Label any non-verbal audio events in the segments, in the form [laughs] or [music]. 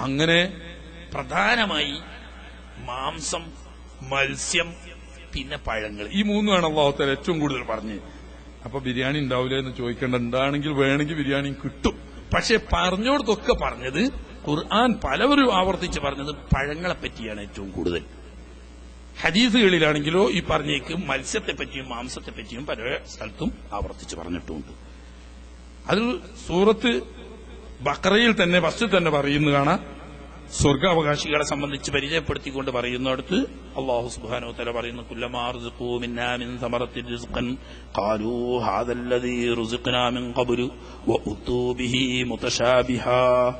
അങ്ങനെ പ്രധാനമായി മാംസം മത്സ്യം പിന്നെ പഴങ്ങൾ. ഈ മൂന്നുമാണ് അള്ളാഹുത്തല ഏറ്റവും കൂടുതൽ പറഞ്ഞ്. അപ്പൊ ബിരിയാണി ഉണ്ടാവില്ല എന്ന് ചോദിക്കേണ്ട എന്താണെങ്കിൽ വേണമെങ്കിൽ ബിരിയാണി കിട്ടും. പക്ഷെ പറഞ്ഞോടത്തൊക്കെ പറഞ്ഞത് ഖുർആൻ പലവരും ആവർത്തിച്ച് പറഞ്ഞത് പഴങ്ങളെ പറ്റിയാണ് ഏറ്റവും കൂടുതൽ. ഹദീസുകളിലാണെങ്കിലോ ഈ പറഞ്ഞേക്ക് മത്സ്യത്തെ പറ്റിയും മാംസത്തെ പറ്റിയും പല സ്ഥലത്തും ആവർത്തിച്ച് പറഞ്ഞിട്ടുമുണ്ട് അതിൽ സൂറത്ത് ബക്രയിൽ തന്നെ ഫസ്റ്റ് തന്നെ പറയുന്നു കാണാം. സ്വർഗാവകാശികളെ സംബന്ധിച്ച് പരിചയപ്പെടുത്തിക്കൊണ്ട് പറയുന്നിടത്ത് അള്ളാഹു സുബാനോ തല പറയുന്നു കുല്ലമാ റുസിഖൂ മിന്നാ മിൻ സമറത്തി റിസ്ഖൻ ഖാലൂ ഹാദല്ലദീ റുസിഖ്നാ മിൻ ഖബ്ലു വഉതൂ ബിഹി മുതശാബിഹാ.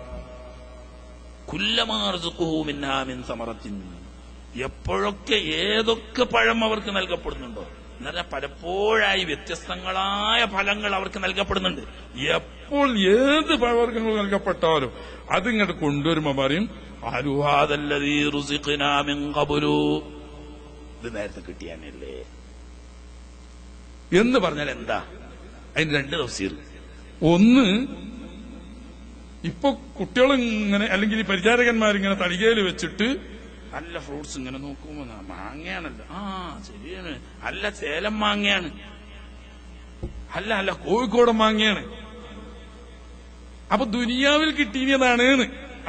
കുല്ലമാ റുസിഖൂ മിന്നാ മിൻ സമറത്തിൻ. എപ്പോഴൊക്കെ ഏതൊക്കെ പഴം അവർക്ക് നൽകപ്പെടുന്നുണ്ടോ? എന്ന് പറഞ്ഞാൽ പലപ്പോഴായി വ്യത്യസ്തങ്ങളായ ഫലങ്ങൾ അവർക്ക് നൽകപ്പെടുന്നുണ്ട്. എപ്പോൾ ഏത് പഴവർഗങ്ങൾ നൽകപ്പെട്ടാലും അതിങ്ങോട്ട് കൊണ്ടുവരുമ്പോ പറയും ഇത് നേരത്തെ കിട്ടിയാനല്ലേ? എന്ന് പറഞ്ഞാൽ എന്താ? അതിന് രണ്ട് തഫ്സീർ. ഒന്ന് ഇപ്പൊ കുട്ടികൾ ഇങ്ങനെ അല്ലെങ്കിൽ പരിചാരകന്മാരിങ്ങനെ തളികയിൽ വെച്ചിട്ട് നല്ല ഫ്രൂട്ട്സ് ഇങ്ങനെ നോക്കുമ്പോ മാങ്ങയാണല്ല. ആ ശരിയാണ്. അല്ല സേലം മാങ്ങയാണ്. അല്ല അല്ല കോഴിക്കോട് മാങ്ങയാണ്. അപ്പൊ ദുനിയാവിൽ കിട്ടിയതാണ്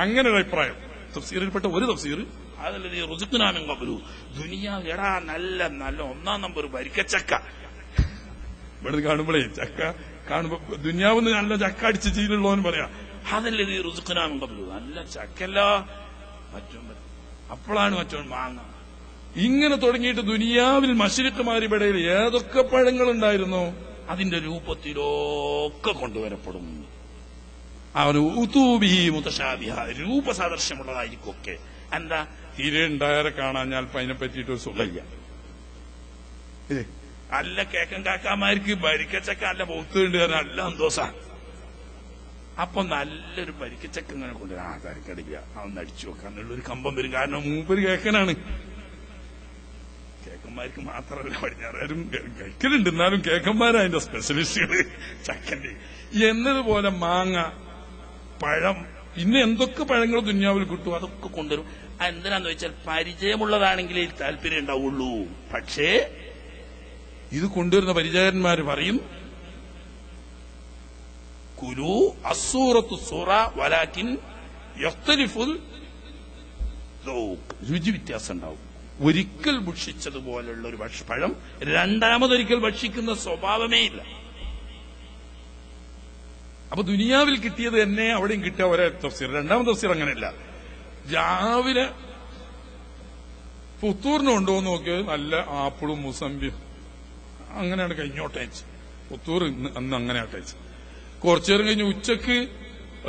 അങ്ങനെ ഒരു അഭിപ്രായം. തഫ്സീറിൽപ്പെട്ട ഒരു തഫ്സീർ അതല്ലേ റുസുക്കുനാമൻ കബലു ദുനിയാവ് എടാ നല്ല നല്ല ഒന്നാം നമ്പർ വരിക്കച്ചക്ക. ഇവിടെ കാണുമ്പോഴേ ചക്ക കാണുമ്പോ ദുനിയാവിന്ന് നല്ല ചക്ക അടിച്ച് ചീലുള്ളവന് പറയാ. അതല്ലേ നീ റുസുക്കുനാമൻ കബലു നല്ല ചക്കല്ല മറ്റും അപ്പോഴാണ് മറ്റോൻ മാങ്ങ ഇങ്ങനെ തുടങ്ങിയിട്ട് ദുനിയാവിൽ മഷിരിക്കുമാരിപടയിൽ ഏതൊക്കെ പഴങ്ങൾ ഉണ്ടായിരുന്നോ അതിന്റെ രൂപത്തിലൊക്കെ കൊണ്ടുവരപ്പെടും. അവന് ഉതൂബി മുതശാബിഹ രൂപസാദൃശ്യമുള്ളതായിരിക്കും ഒക്കെ എന്താ? തീരെ കാണാൻ ഞാൻ അതിനെ പറ്റിയിട്ട് ഒരു സുഖമില്ല. അല്ല കേക്കൻ കാക്കാമാർക്ക് ഭരിക്കച്ചക്ക അല്ല പോത്തുണ്ട് നല്ല സന്തോഷ അപ്പൊ നല്ലൊരു പരിക്കച്ചക്ക ഇങ്ങനെ കൊണ്ട് ആ തരക്കടില്ല അതൊന്ന് അടിച്ചു വെക്കാന്നുള്ള ഒരു കമ്പം വരും. കാരണം മൂപ്പര് കേക്കനാണ്. കേക്കന്മാർക്ക് മാത്രമല്ല പടിഞ്ഞാറും കഴിക്കലുണ്ട് എന്നാലും കേക്കന്മാരാ അതിന്റെ സ്പെഷ്യലിസ്റ്റുകൾ ചക്കന്റെ. എന്നതുപോലെ മാങ്ങ പഴം പിന്നെ എന്തൊക്കെ പഴങ്ങൾ ദുന്യാവിൽ കിട്ടും? അതൊക്കെ കൊണ്ടുവരും. എന്തിനാന്ന് വെച്ചാൽ പരിചയമുള്ളതാണെങ്കിലേ താല്പര്യം ഉണ്ടാവുള്ളൂ പക്ഷേ ഇത് കൊണ്ടുവരുന്ന പരിചാരന്മാർ പറയും കുരു അസൂറത്തു സൂറ വലാക്കിൻ യഖ്തലിഫുൽ. രുചി വ്യത്യാസം ഉണ്ടാവും ഒരിക്കൽ ഭക്ഷിച്ചതുപോലുള്ള ഒരു പഴം രണ്ടാമതൊരിക്കൽ ഭക്ഷിക്കുന്ന സ്വഭാവമേ ഇല്ല. അപ്പൊ ദുനിയാവിൽ കിട്ടിയത് തന്നെ അവിടെയും കിട്ടിയ ഒരേ തഫ്സീർ. രണ്ടാമത് തഫ്സീർ അങ്ങനെയല്ല. രാവിലെ പുത്തൂറിന് കൊണ്ടുപോകുന്ന നോക്കിയത് നല്ല ആപ്പിളും മുസമ്പിയും അങ്ങനെയാണ് കഴിഞ്ഞോട്ടയച്ച് പുത്തൂർ അന്ന് അങ്ങനെ അട്ടയച്ച് കുറച്ചു നേരം കഴിഞ്ഞ് ഉച്ചയ്ക്ക്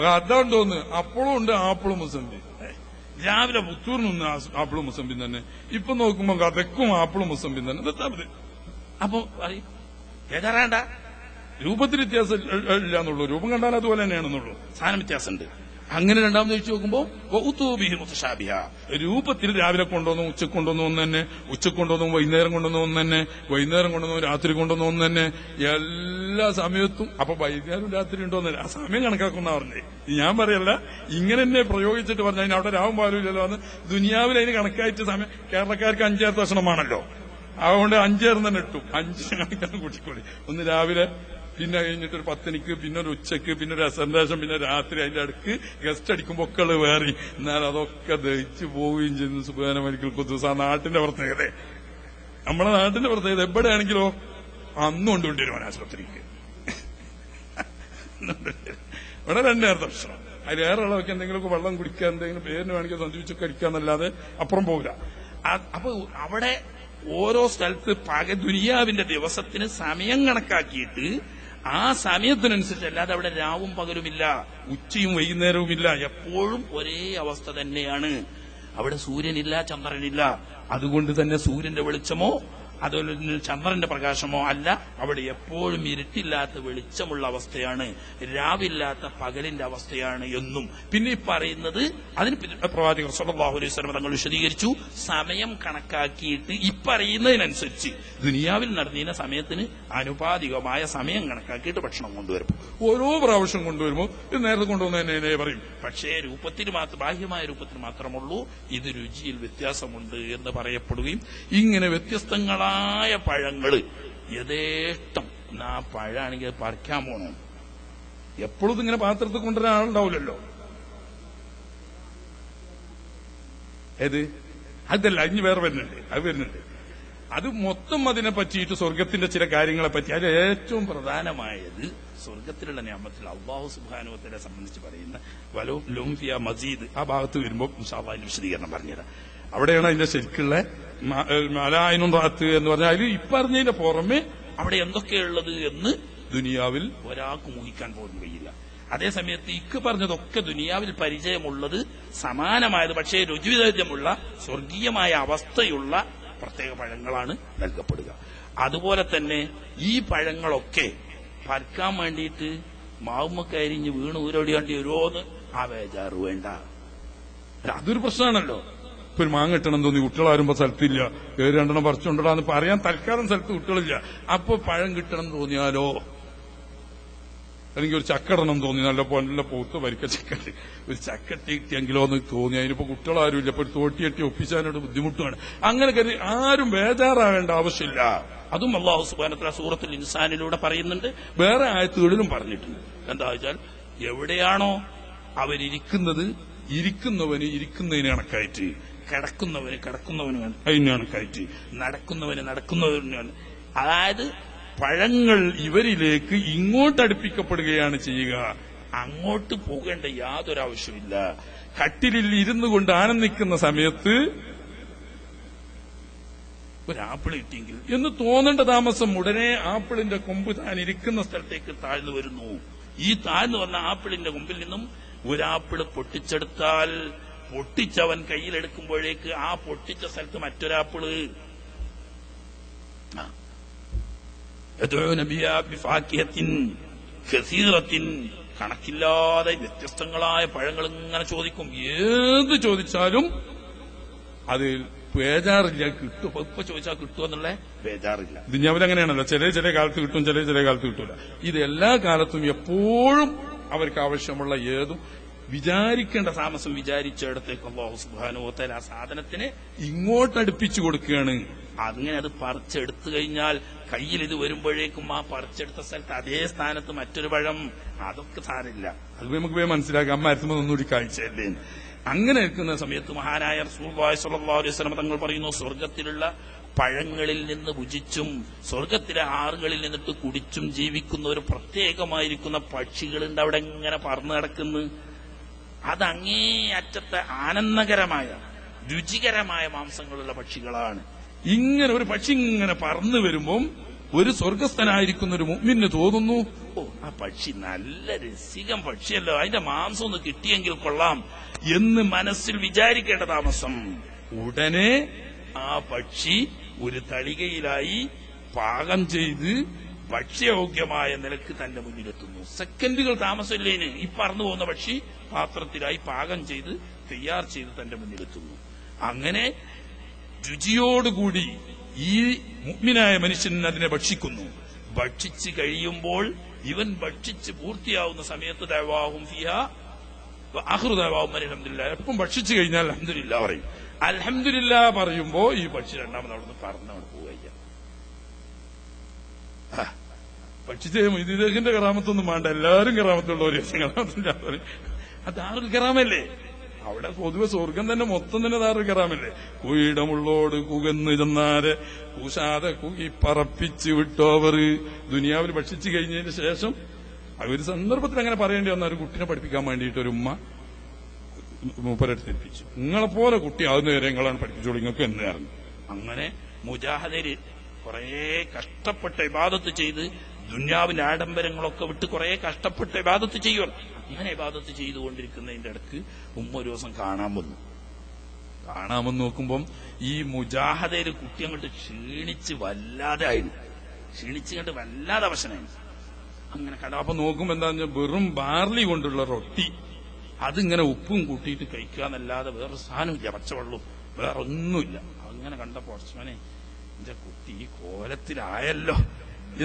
അതാണ്ടോന്ന് അപ്പോഴും ഉണ്ട് ആപ്പിളും മുസമ്പി രാവിലെ പുത്തൂറിനൊന്ന് ആപ്പിളും മുസമ്പി തന്നെ. ഇപ്പൊ നോക്കുമ്പോ കഥക്കും ആപ്പിളും മുസമ്പി തന്നെ. ഇതെത്താ മതി. അപ്പൊ പറയും. ഏതാറാണ്ട രൂപത്തിൽ വ്യത്യാസം ഇല്ല എന്നുള്ളൂ. രൂപം കണ്ടാൽ അതുപോലെ തന്നെയാണെന്നുള്ളൂ. സാധനം വ്യത്യാസമുണ്ട്. അങ്ങനെ രണ്ടാമത് ചോദിച്ചു നോക്കുമ്പോൾ വൗതൂബിഹി മുതശാബിഹ. രൂപത്തിൽ രാവിലെ കൊണ്ടുവന്നു ഉച്ചയ്ക്ക് കൊണ്ടുവന്നു ഒന്ന് തന്നെ ഉച്ചയ്ക്ക് കൊണ്ടുവന്നു വൈകുന്നേരം കൊണ്ടുവന്നു ഒന്ന് തന്നെ വൈകുന്നേരം കൊണ്ടുവന്നു രാത്രി കൊണ്ടുവന്നു ഒന്ന് തന്നെ എല്ലാ സമയത്തും അപ്പൊ വൈകുന്നേരം രാത്രി ഉണ്ടോന്ന് ആ സമയം കണക്കാക്കുന്ന പറഞ്ഞേ. ഞാൻ പറയല്ല ഇങ്ങനെ തന്നെ പ്രയോഗിച്ചിട്ട് പറഞ്ഞു അതിന് അവിടെ രാവും പാലുമില്ലല്ലോ എന്ന് ദുനിയാവിൽ അതിന് കണക്കായിട്ട് സമയം കേരളക്കാർക്ക് അഞ്ചാറ് ദർശനമാണല്ലോ അതുകൊണ്ട് അഞ്ചേർന്ന് തന്നെ ഇട്ടു. അഞ്ച് കണക്കാണ് കൂട്ടിക്കോളി ഒന്ന് രാവിലെ പിന്നെ കഴിഞ്ഞിട്ട് ഒരു പത്തനിക്ക് പിന്നെ ഒരു ഉച്ചയ്ക്ക് പിന്നെ ഒരു അസന്ദേശം പിന്നെ രാത്രി അതിന്റെ അടുക്ക് ഗസ്റ്റ് അടിക്കുമ്പോൾ ഒക്കെ വേറി. എന്നാൽ അതൊക്കെ ദഹിച്ചു പോവുകയും ചെയ്യുന്നു സുബാന മരിക്കൽ കുദ്ദൂസ് ആ നാട്ടിന്റെ പ്രത്യേകത. നമ്മളെ നാട്ടിന്റെ പ്രത്യേകത എവിടെയാണെങ്കിലോ അന്നും കൊണ്ടുകൊണ്ടിരും ആശുപത്രിക്ക്. [laughs] ഇവിടെ രണ്ടേറെ ദർശനം അതിലേറെ എന്തെങ്കിലും എന്തെങ്കിലുമൊക്കെ വെള്ളം കുടിക്കാൻ എന്തെങ്കിലും പേരിന് വേണമെങ്കിൽ സഞ്ചരിച്ചൊക്കെ അടിക്കാന്നല്ലാതെ അപ്പുറം പോകില്ല അപ്പൊ അവിടെ ഓരോ സ്ഥലത്ത് പക ദുനിയാവിന്റെ ദിവസത്തിന് സമയം കണക്കാക്കിയിട്ട് ആ സമയത്തിനനുസരിച്ച് അല്ലാതെ അവിടെ രാവും പകലുമില്ല ഉച്ചയും വൈകുന്നേരവുമില്ല എപ്പോഴും ഒരേ അവസ്ഥ തന്നെയാണ്. അവിടെ സൂര്യനില്ല ചന്ദ്രനില്ല. അതുകൊണ്ട് തന്നെ സൂര്യന്റെ വെളിച്ചമോ അതുപോലെ തന്നെ ചന്ദ്രന്റെ പ്രകാശമോ അല്ല. അവിടെ എപ്പോഴും ഇരുട്ടില്ലാത്ത വെളിച്ചമുള്ള അവസ്ഥയാണ്. രാവില്ലാത്ത പകലിന്റെ അവസ്ഥയാണ് എന്നും. പിന്നെ ഈ പറയുന്നത് അതിന് പ്രവാചകർ സല്ലല്ലാഹു അലൈഹി തങ്ങൾ വിശദീകരിച്ചു. സമയം കണക്കാക്കിയിട്ട് ഈ പറയുന്നതിനനുസരിച്ച് ദുനിയാവിൽ നടന്നിരുന്ന സമയത്തിന് അനുപാതികമായ സമയം കണക്കാക്കിയിട്ട് ഭക്ഷണം കൊണ്ടുവരും. ഓരോ പ്രാവശ്യം കൊണ്ടുവരുമോ ഇത് നേരത്തെ കൊണ്ടുവന്നതിനെ പറയും. പക്ഷേ രൂപത്തിന് മാത്രം ബാഹ്യമായ രൂപത്തിന് മാത്രമുള്ളൂ. ഇത് രുചിയിൽ വ്യത്യാസമുണ്ട് എന്ന് പറയപ്പെടുകയും ഇങ്ങനെ വ്യത്യസ്തങ്ങളായ പഴങ്ങൾ. യഥേഷ്ടം. ആ പഴാണെങ്കിൽ പറിക്കാൻ പോണോ. എപ്പോഴും ഇതിങ്ങനെ പാത്രത്തിൽ കൊണ്ടുവരാൻ ആളുണ്ടാവില്ലല്ലോ. ഏത്? അതല്ല ഇനി വേറെ വരുന്നുണ്ട്. അത് വരുന്നുണ്ട്. അത് മൊത്തം അതിനെ പറ്റിയിട്ട് സ്വർഗത്തിന്റെ ചില കാര്യങ്ങളെ പറ്റി അതിൽ ഏറ്റവും പ്രധാനമായത് സ്വർഗത്തിലുള്ള നിയമത്തിൽ അള്ളാഹു സുബാനുവത്തിനെ സംബന്ധിച്ച് പറയുന്ന വലോ ലുംഫിയ മസീദ്. ആ ഭാഗത്ത് വരുമ്പോൾ വിശദീകരണം പറഞ്ഞുതരാം. അവിടെയാണ് അതിന്റെ ശരിക്കുള്ള മലായനും റാത്ത് എന്ന് പറഞ്ഞാൽ അതിൽ ഇപ്പറഞ്ഞതിന്റെ പുറമെ അവിടെ എന്തൊക്കെയുള്ളത് എന്ന് ദുനിയാവിൽ ഒരാൾക്ക് ഊഹിക്കാൻ പോലും കഴിയില്ല. അതേസമയത്ത് ഇക്ക് പറഞ്ഞതൊക്കെ ദുനിയാവിൽ പരിചയമുള്ളത് സമാനമായത് പക്ഷേ രുചിവിധമുള്ള സ്വർഗീയമായ അവസ്ഥയുള്ള പ്രത്യേക പഴങ്ങളാണ് നൽകപ്പെടുക. അതുപോലെ തന്നെ ഈ പഴങ്ങളൊക്കെ പരക്കാൻ വേണ്ടിയിട്ട് മാവുമൊക്കെ അരിഞ്ഞ് വീണ് ഊരോടിയാണ്ടി ഓരോന്ന് ആ വേജാറ് വേണ്ട. അതൊരു പ്രശ്നമാണല്ലോ. ഒരു മാങ്ങ കിട്ടണം തോന്നി കുട്ടികളാരുമ്പോ സ്ഥലത്തില്ല. രണ്ടെണ്ണം പറിച്ചുകൊണ്ടിടാന്ന് പറയാൻ തൽക്കാലം സ്ഥലത്ത് കുട്ടികളില്ല. അപ്പൊ പഴം കിട്ടണം തോന്നിയാലോ? അല്ലെങ്കിൽ ഒരു ചക്കടണം തോന്നി. നല്ല നല്ല പൂത്ത് വരിക്ക ചക്കട്ടി. ഒരു ചക്കട്ടി കിട്ടിയെങ്കിലോ എന്ന് തോന്നി. അതിനിപ്പോ കുട്ടികളാരുമില്ല. ഇപ്പൊ ഒരു തോട്ടിയെട്ടി ഒപ്പിച്ചാനോട് ബുദ്ധിമുട്ടാണ് അങ്ങനെ കരുതി ആരും ബേജാറാവേണ്ട ആവശ്യമില്ല. അതും അള്ളാഹു സുബാനത്ര സൂറത്തുൽ ഇൻസാനിലൂടെ പറയുന്നുണ്ട്. വേറെ ആയത്തുകളിലും പറഞ്ഞിട്ടുണ്ട്. എന്താ വെച്ചാൽ എവിടെയാണോ അവരിയ്ക്കുന്നത് ഇരിക്കുന്നവന് ഇരിക്കുന്നതിന് കണക്കായിട്ട്. കിടക്കുന്നവന് കിടക്കുന്നവന് അതിനാണ് കയറ്റി. നടക്കുന്നവന് നടക്കുന്നവന് അതായത് പഴങ്ങൾ ഇവരിലേക്ക് ഇങ്ങോട്ട് അടുപ്പിക്കപ്പെടുകയാണ് ചെയ്യുക. അങ്ങോട്ട് പോകേണ്ട യാതൊരു ആവശ്യമില്ല കട്ടിലിൽ ഇരുന്നു കൊണ്ട് ആനന്ദിക്കുന്ന സമയത്ത് ഒരു ആപ്പിൾ കിട്ടിയെങ്കിൽ എന്ന് തോന്നേണ്ട താമസം ഉടനെ ആപ്പിളിന്റെ കൊമ്പ് താൻ ഇരിക്കുന്ന സ്ഥലത്തേക്ക് സ്ഥലത്തേക്ക് താഴ്ന്നു വരുന്നു. ഈ താഴ്ന്നു വന്ന ആപ്പിളിന്റെ മുമ്പിൽ നിന്നും ഒരാപ്പിൾ പൊട്ടിച്ചെടുത്താൽ പൊട്ടിച്ചവൻ കയ്യിലെടുക്കുമ്പോഴേക്ക് ആ പൊട്ടിച്ച സ്ഥലത്ത് മറ്റൊരാപ്പിൾ. കണക്കില്ലാതെ വ്യത്യസ്തങ്ങളായ പഴങ്ങൾ ഇങ്ങനെ ചോദിക്കും. ഏത് ചോദിച്ചാലും അതിൽ ബേജാറില്ല കിട്ടും. ഇപ്പൊ ചോദിച്ചാൽ കിട്ടുമെന്നുള്ള ബേജാറില്ല ദുഞ്ഞാവിലങ്ങനെയാണല്ലോ ചില ചില കാലത്ത് കിട്ടും ചില ചില കാലത്ത് കിട്ടൂല. ഇത് എല്ലാ കാലത്തും എപ്പോഴും അവർക്ക് ആവശ്യമുള്ള ഏതും വിചാരിക്കേണ്ട താമസം വിചാരിച്ചിടത്തേക്ക് അള്ളാഹു സുബാനുവത്തൽ ആ സാധനത്തിന് ഇങ്ങോട്ട് അടുപ്പിച്ചു കൊടുക്കുകയാണ്. അങ്ങനെ അത് പറിച്ചെടുത്തു കഴിഞ്ഞാൽ കയ്യിൽ ഇത് വരുമ്പോഴേക്കും ആ പറിച്ചെടുത്ത സ്ഥലത്ത് അതേ സ്ഥാനത്ത് മറ്റൊരു പഴം. അതൊക്കെ സാരില്ല അത് നമുക്ക് വേ മനസ്സിലാക്കാം. അമ്മ അരുത്തുമ്പോൾ ഒന്നുകൂടി കാഴ്ചയല്ലേ? അങ്ങനെ നിൽക്കുന്ന സമയത്ത് മഹാനായ വസല്ലം തങ്ങൾ പറയുന്നു സ്വർഗത്തിലുള്ള പഴങ്ങളിൽ നിന്ന് ഭുജിച്ചും സ്വർഗത്തിലെ ആറുകളിൽ നിന്നിട്ട് കുടിച്ചും ജീവിക്കുന്ന ഒരു പ്രത്യേകമായിരിക്കുന്ന പക്ഷികളുണ്ട്. അവിടെ എങ്ങനെ പറന്നു കിടക്കുന്നു അത് അങ്ങേയറ്റത്തെ ആനന്ദകരമായ രുചികരമായ മാംസങ്ങളുള്ള പക്ഷികളാണ്. ഇങ്ങനെ ഒരു പക്ഷി ഇങ്ങനെ പറന്നു വരുമ്പം ഒരു സ്വർഗസ്ഥനായിരിക്കുന്ന ഒരു മുമ്മിന് തോന്നുന്നു ഓ ആ പക്ഷി നല്ല രസികം പക്ഷിയല്ലോ അതിന്റെ മാംസം ഒന്ന് കിട്ടിയെങ്കിൽ കൊള്ളാം എന്ന് മനസ്സിൽ വിചാരിക്കേണ്ട താമസം. ഉടനെ ആ പക്ഷി ഒരു തളികയിലായി പാകം ചെയ്ത് ഭക്ഷ്യയോഗ്യമായ നിലയ്ക്ക് തന്റെ മുന്നിലെത്തുന്നു. സെക്കൻഡുകൾ താമസമില്ലേന്? ഈ പറന്നു പോകുന്ന പക്ഷി പാത്രത്തിലായി പാകം ചെയ്ത് തയ്യാർ ചെയ്ത് തന്റെ മുന്നിലെത്തുന്നു. അങ്ങനെ രുചിയോടുകൂടി ഈ മുഗ്മിനായ മനുഷ്യൻ അതിനെ ഭക്ഷിക്കുന്നു. ഭക്ഷിച്ച് കഴിയുമ്പോൾ ഇവൻ ഭക്ഷിച്ച് പൂർത്തിയാവുന്ന സമയത്ത് ദവാഹും ഫിഹ അഹൃദവാഹും അലഹമില്ല എപ്പം ഭക്ഷിച്ചു കഴിഞ്ഞാൽ അലഹമില്ല പറയും. അലഹമില്ല പറയുമ്പോ ഈ പക്ഷി രണ്ടാമത് അവിടുന്ന് പറന്നവിടെ പോവുകയ്യ ഭക്ഷിച്ച മൊയ്തീദേഹിന്റെ കറാമത്തൊന്നും വേണ്ട. എല്ലാവരും കറാമത്തുള്ളവര് കറാമത്തില്ല അത് ആറ് കറാമല്ലേ അവിടെ പൊതുവെ സ്വർഗം തന്നെ മൊത്തം തന്നെ താറ് കറാമല്ലേ കുയിടമുള്ളോട് കുകന്ന് ചെന്നാരെ കൂശാതെ കുകി പറപ്പിച്ച് വിട്ടോവർ ദുനിയാവിൽ ഭക്ഷിച്ചു കഴിഞ്ഞതിന് ശേഷം ഒരു സന്ദർഭത്തിൽ അങ്ങനെ പറയേണ്ടി വന്ന ഒരു കുട്ടിനെ പഠിപ്പിക്കാൻ വേണ്ടിയിട്ട് ഒരു ഉമ്മ മൂപ്പരെടുത്ത് ഏൽപ്പിച്ചു നിങ്ങളെപ്പോലെ കുട്ടി ആകുന്നവരെ നിങ്ങളാണ് പഠിപ്പിച്ചോളൂ. നിങ്ങൾക്ക് എന്ന് അങ്ങനെ മുജാഹദര് കുറേ കഷ്ടപ്പെട്ട ഇബാദത്ത് ചെയ്ത് ദുന്യാവിന്റെ ആഡംബരങ്ങളൊക്കെ വിട്ട് കുറെ കഷ്ടപ്പെട്ട് ഇബാദത്ത് ചെയ്യണം അങ്ങനെ ഇബാദത്ത് ചെയ്തുകൊണ്ടിരിക്കുന്നതിന്റെ ഇടയ്ക്ക് ഉമ്മ ഒരു ദിവസം കാണാൻ വന്നു. കാണാമെന്ന് നോക്കുമ്പം ഈ മുജാഹദയിൽ കുട്ടി അങ്ങോട്ട് ക്ഷീണിച്ച് വല്ലാതെ ആയിരുന്നു. ക്ഷീണിച്ച് കണ്ട് വല്ലാതെ അവശനായി. അങ്ങനെ കട നോക്കുമ്പോ എന്താ വെറും ബാർലി കൊണ്ടുള്ള റൊട്ടി. അതിങ്ങനെ ഉപ്പും കൂട്ടിയിട്ട് കഴിക്കുക എന്നല്ലാതെ വേറെ സാധനമില്ല. പച്ചവെള്ളവും വേറെ ഒന്നുമില്ല അങ്ങനെ കണ്ടപ്പോ അച്ഛനെ എന്റെ കുട്ടി ഈ കോലത്തിലായല്ലോ.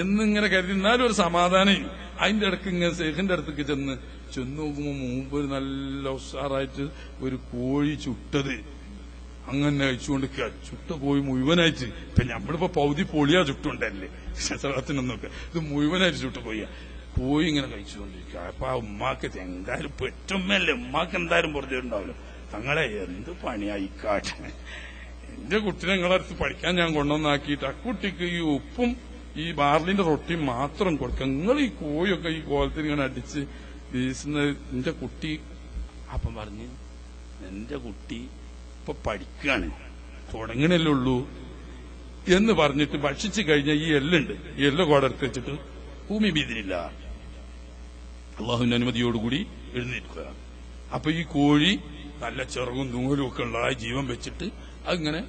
എന്നിങ്ങനെ കരുതി എന്നാലും ഒരു സമാധാനം. അതിന്റെ ഇടയ്ക്ക് ഇങ്ങനെ സേഖിന്റെ അടുത്തേക്ക് ചെന്ന് ചെന്ന് നോക്കുമ്പോ മുമ്പ് ഒരു നല്ല ഉഷാറായിട്ട് ഒരു കോഴി ചുട്ടത്. അങ്ങനെ അയച്ചുകൊണ്ട് ചുട്ട കോഴി മുഴുവനായിട്ട്. ഇപ്പൊ നമ്മളിപ്പോ പൗതി പൊളിയാ ചുട്ടുണ്ടല്ലേ. ശസ്ത്രത്തിനൊന്നൊക്കെ ഇത് മുഴുവനായിട്ട് ചുട്ട പോയി പോയി ഇങ്ങനെ കഴിച്ചുകൊണ്ടിരിക്കുക അപ്പൊ ആ ഉമ്മാക്ക് എന്തായാലും പെറ്റുമ്മല്ലേ ഉമ്മാക്ക് എന്തായാലും പുറത്തു ഉണ്ടാവല്ലോ തങ്ങളെ എന്ത് പണിയായിക്കാട്ടെ എന്റെ കുട്ടിനെ നിങ്ങളടുത്ത് പഠിക്കാൻ ഞാൻ കൊണ്ടുവന്നാക്കിയിട്ട് ആ കുട്ടിക്ക് ഈ ഉപ്പും ഈ ബാർലിന്റെ റൊട്ടി മാത്രം കൊടുക്കുക നിങ്ങൾ ഈ കോഴിയൊക്കെ ഈ കോലത്തിൽ ഇങ്ങനെ അടിച്ച് വീശുന്ന എന്റെ കുട്ടി. അപ്പം പറഞ്ഞ് എന്റെ കുട്ടി ഇപ്പൊ പഠിക്കാണ്. തുടങ്ങണല്ലേ ഉള്ളൂ. എന്ന് പറഞ്ഞിട്ട് ഭക്ഷിച്ചു കഴിഞ്ഞ ഈ എല്ലുണ്ട്. ഈ എല്ല് കോടെടുത്ത് വെച്ചിട്ട് ഭൂമി ബീതിരില്ല അള്ളാഹുവിന്റെ അനുമതിയോടുകൂടി എഴുന്നേൽക്കുക. അപ്പൊ ഈ കോഴി നല്ല ചെറുകും തൂങ്ങലും ഒക്കെ ഉള്ളതായി ജീവൻ വെച്ചിട്ട് അതിങ്ങനെ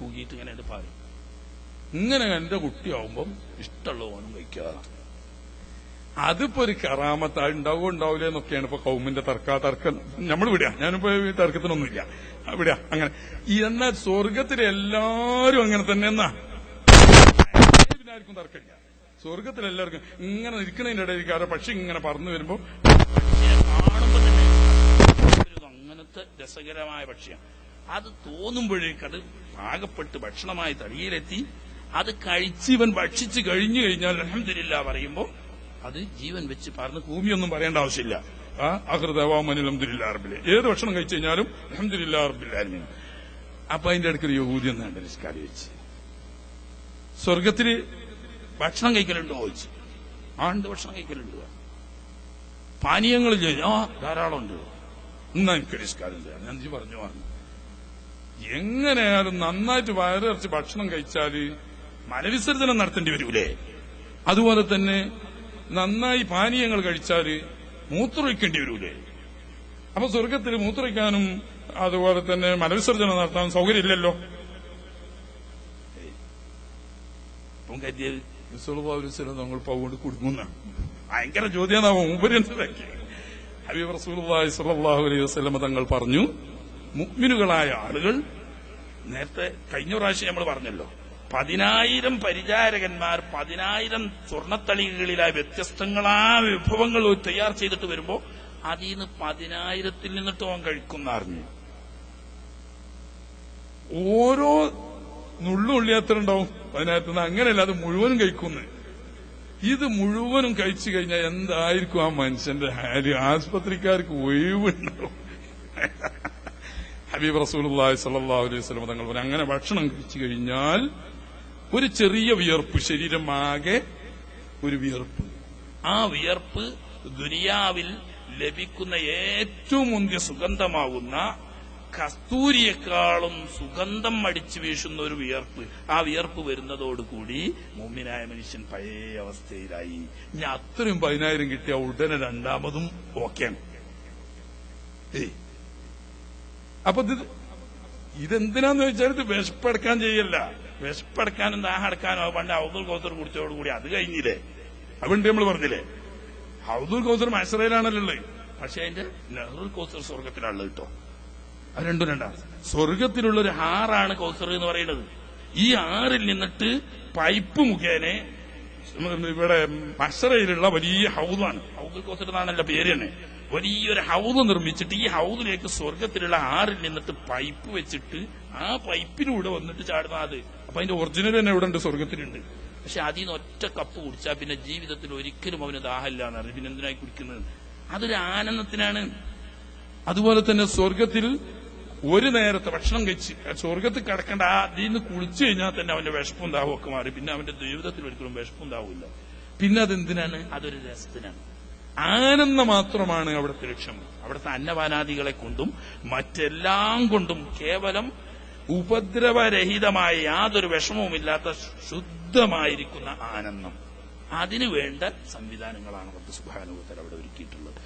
തൂക്കിയിട്ട് ഇങ്ങനെ പാരും. ഇങ്ങനെ എന്റെ കുട്ടിയാവുമ്പം ഇഷ്ടമുള്ള ഓണം കഴിക്കുക. അതിപ്പോ ഒരു കറാമത്ത് ഉണ്ടാവോ ഉണ്ടാവില്ല എന്നൊക്കെയാണ് ഇപ്പൊ കൗമിന്റെ തർക്ക തർക്കം. നമ്മൾ വിടുക ഞാനിപ്പോ തർക്കത്തിനൊന്നുമില്ല. വിടുക അങ്ങനെ. എന്നാൽ സ്വർഗത്തിലെ എല്ലാരും അങ്ങനെ തന്നെ എന്നാ? പിന്നെ ആർക്കും തർക്കമില്ല. സ്വർഗത്തിൽ ഇങ്ങനെ നിൽക്കുന്നതിന്റെ ഇടയിൽ കാരണം പക്ഷി ഇങ്ങനെ പറന്നു വരുമ്പോ അങ്ങനത്തെ രസകരമായ പക്ഷിയാണ് അത് തോന്നുമ്പോഴേക്കത് പാകപ്പെട്ട് ഭക്ഷണമായി തടിയിലെത്തി അത് കഴിച്ച് ഇവൻ ഭക്ഷിച്ച് കഴിഞ്ഞു കഴിഞ്ഞാൽ അലഹമില്ല പറയുമ്പോൾ അത് ജീവൻ വെച്ച് പറഞ്ഞ് ഭൂമിയൊന്നും പറയേണ്ട ആവശ്യമില്ല. ആ അഹൃതവാമനിൽ അഹമ്മദില്ല അറബിലെ ഏത് ഭക്ഷണം കഴിച്ചു കഴിഞ്ഞാലും അലഹമില്ല അറബില്ലായിരുന്നു അപ്പൊ അതിന്റെ അടുക്കൊരു യഹൂദി എന്നാണ്ട് നിസ്കാരി വെച്ച്. സ്വർഗത്തിൽ ഭക്ഷണം കഴിക്കലുണ്ടോ ചോദിച്ചു. ആണ്ട് ഭക്ഷണം കഴിക്കലുണ്ട്. പാനീയങ്ങൾ ആ ധാരാളം ഉണ്ട് എന്നാ എനിക്ക് നിസ്കാരമില്ല ഞാൻ പറഞ്ഞു പറഞ്ഞു. എങ്ങനെയാലും നന്നായിട്ട് വയറിറച്ച് ഭക്ഷണം കഴിച്ചാൽ മലവിസർജനം നടത്തേണ്ടി വരൂലേ? അതുപോലെ തന്നെ നന്നായി പാനീയങ്ങൾ കഴിച്ചാൽ മൂത്രമൊഴിക്കേണ്ടി വരൂലേ? അപ്പൊ സ്വർഗത്തിൽ മൂത്രമൊഴിക്കാനും അതുപോലെ തന്നെ മലവിസർജനം നടത്താനും സൗകര്യമില്ലല്ലോ? ഇപ്പം കരുതിയത് നമ്മൾ പൗണ്ട് ഭയങ്കര ഉപര്യന്തരാക്കി ഹബീബ് അലൈഹി വസ്ലമ തങ്ങൾ പറഞ്ഞു മുഅ്മിനുകളായ ആളുകൾ നേരത്തെ കഴിഞ്ഞ പ്രാവശ്യം നമ്മൾ പറഞ്ഞല്ലോ പതിനായിരം പരിചാരകന്മാർ പതിനായിരം സ്വർണത്തളികകളിലായ വ്യത്യസ്തങ്ങളായ വിഭവങ്ങൾ തയ്യാർ ചെയ്തിട്ട് വരുമ്പോ അതിൽ നിന്ന് പതിനായിരത്തിൽ നിന്നിട്ട് അവൻ കഴിക്കുന്ന അറിഞ്ഞു ഓരോ നുള്ളുള്ളി എത്ര ഉണ്ടാവും അതിനകത്ത് നിന്ന് അങ്ങനെയല്ല അത് മുഴുവനും കഴിക്കുന്നു. ഇത് മുഴുവനും കഴിച്ചു കഴിഞ്ഞാൽ എന്തായിരിക്കും ആ മനുഷ്യന്റെ ഹാൽ ആസ്പത്രിക്കാർക്ക് ഒഴിവുണ്ടാവും. ഹബീബ് റസൂൽ സല്ലാ അലൈഹി വസല്ലം തങ്ങൾ അങ്ങനെ ഭക്ഷണം കഴിച്ചു കഴിഞ്ഞാൽ ഒരു ചെറിയ വിയർപ്പ് ശരീരമാകെ ഒരു വിയർപ്പ്. ആ വിയർപ്പ് ദുനിയാവിൽ ലഭിക്കുന്ന ഏറ്റവും മുന്തിയ സുഗന്ധമാവുന്ന കസ്തൂരിയെക്കാളും സുഗന്ധം അടിച്ചു വീശുന്ന ഒരു വിയർപ്പ്. ആ വിയർപ്പ് വരുന്നതോടുകൂടി മുമ്മിനായ മനുഷ്യൻ പഴയ അവസ്ഥയിലായി. ഇനി അത്രയും പതിനായിരം കിട്ടിയ ഉടനെ രണ്ടാമതും ഓക്കെ അപ്പൊ ഇതെന്തിനാന്ന് വെച്ചാൽ ഇത് വിശപ്പടക്കാൻ ചെയ്യല്ല. വിശപ്പടക്കാനും ദാഹം അടക്കാനോ പണ്ട് ഔദുൽ കൗത്തർ കുടിച്ചോടുകൂടി അത് കഴിഞ്ഞില്ലേ? അതുകൊണ്ട് നമ്മൾ പറഞ്ഞില്ലേ? ഔദുൽ കൗസർ മത്സരയിലാണല്ലോ ഉള്ളത്. പക്ഷെ അതിന്റെ നെഹ്റുൽ കോസർ സ്വർഗത്തിലാണുള്ളത് കേട്ടോ. അത് രണ്ടും രണ്ടാ. സ്വർഗത്തിലുള്ള ഒരു ആറാണ് കൗസർ എന്ന് പറയുന്നത്. ഈ ആറിൽ നിന്നിട്ട് പൈപ്പ് മുഖേനെ ഇവിടെ മത്സരയിലുള്ള വലിയ ഹൗദാണ്. ഹൗദുൽ കൗസർ എന്നാണല്ലോ പേര് തന്നെ. വലിയൊരു ഹൗദ് നിർമ്മിച്ചിട്ട് ഈ ഹൗദിലേക്ക് സ്വർഗത്തിലുള്ള ആറിൽ നിന്നിട്ട് പൈപ്പ് വെച്ചിട്ട് ആ പൈപ്പിലൂടെ വന്നിട്ട് ചാടുന്ന അത്. അപ്പൊ അതിന്റെ ഒറിജിനൽ തന്നെ ഇവിടെ ഉണ്ട് സ്വർഗത്തിലുണ്ട് പക്ഷെ അതിൽ നിന്ന് ഒറ്റ കപ്പ് കുടിച്ചാൽ പിന്നെ ജീവിതത്തിൽ ഒരിക്കലും അവന് ദാഹമില്ല എന്നറിയും പിന്നെ എന്തിനായി കുടിക്കുന്നത്? അതൊരു ആനന്ദത്തിനാണ്. അതുപോലെ തന്നെ സ്വർഗത്തിൽ ഒരു നേരത്തെ ഭക്ഷണം കഴിച്ച് സ്വർഗത്തിൽ കിടക്കേണ്ട ആ അതിൽ നിന്ന് കുളിച്ചു കഴിഞ്ഞാൽ തന്നെ അവന്റെ വിഷപ്പും ഒക്കെ മാറി. പിന്നെ അവന്റെ ജീവിതത്തിൽ ഒരിക്കലും വിഷപ്പും ദാഹമില്ല പിന്നെ അതെന്തിനാണ്? അതൊരു രസത്തിനാണ്. ആനന്ദം മാത്രമാണ് അവിടുത്തെ ലക്ഷ്യം. അവിടുത്തെ അന്നപാനാദികളെ കൊണ്ടും മറ്റെല്ലാം കൊണ്ടും കേവലം ഉപദ്രവരഹിതമായ യാതൊരു വിഷമവുമില്ലാത്ത ശുദ്ധമായിരിക്കുന്ന ആനന്ദം. അതിനു വേണ്ട സംവിധാനങ്ങളാണ് വ തആല അവിടെ ഒരുക്കിയിട്ടുള്ളത്.